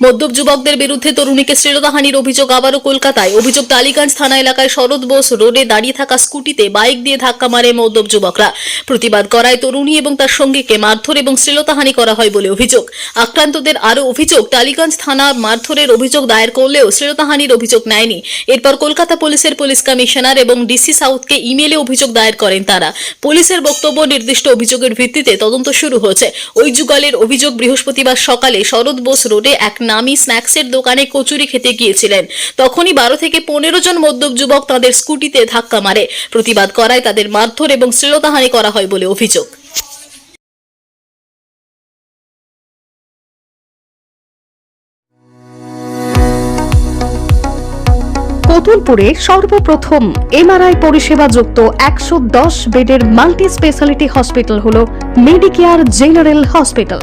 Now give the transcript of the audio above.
মদ্যপ যুবকদের বিরুদ্ধে তরুণীকে শ্লীলতাহানির অভিযোগ আবারও কলকাতায়। অভিযোগ, টালিগঞ্জ থানা এলাকায় শরৎ বোস রোডে দাঁড়িয়ে থাকা স্কুটিতে বাইক দিয়ে ধাক্কা মারে মদ্যপ যুবকরা। প্রতিবাদ করায় তরুণী এবং তার সঙ্গীকে মারধর এবং শ্লীলতাহানি করা হয় বলে অভিযোগ। আক্রান্তদের আরও অভিযোগ, টালিগঞ্জ থানা মারধরের অভিযোগ দায়ের করলেও শ্লীলতাহানির অভিযোগ নেয়নি। এরপর কলকাতা পুলিশের পুলিশ কমিশনার এবং ডিসি সাউথকে ইমেলে অভিযোগ দায়ের করেন তারা। পুলিশের বক্তব্য, নির্দিষ্ট অভিযোগের ভিত্তিতে তদন্ত শুরু হয়েছে। ওই যুগলের অভিযোগ বৃহস্পতিবার সকালে শরৎ বোস রোডে এক নামি স্ন্যাক্সের দোকানে কচুরি খেতে গিয়েছিলেন। তখনই বারো থেকে পনেরো জন মদ্যপ যুবক তাদের স্কুটিতে ধাক্কা মারে। প্রতিবাদ করায় তাদের মারধর এবং শ্লীলতাহানি করা হয় বলে অভিযোগ। কতুলপুরে সর্বপ্রথম এমআরআই পরিষেবা যুক্ত একশো দশ বেডের মাল্টি স্পেশালিটি হসপিটাল হল মেডিকেয়ার জেনারেল হসপিটাল।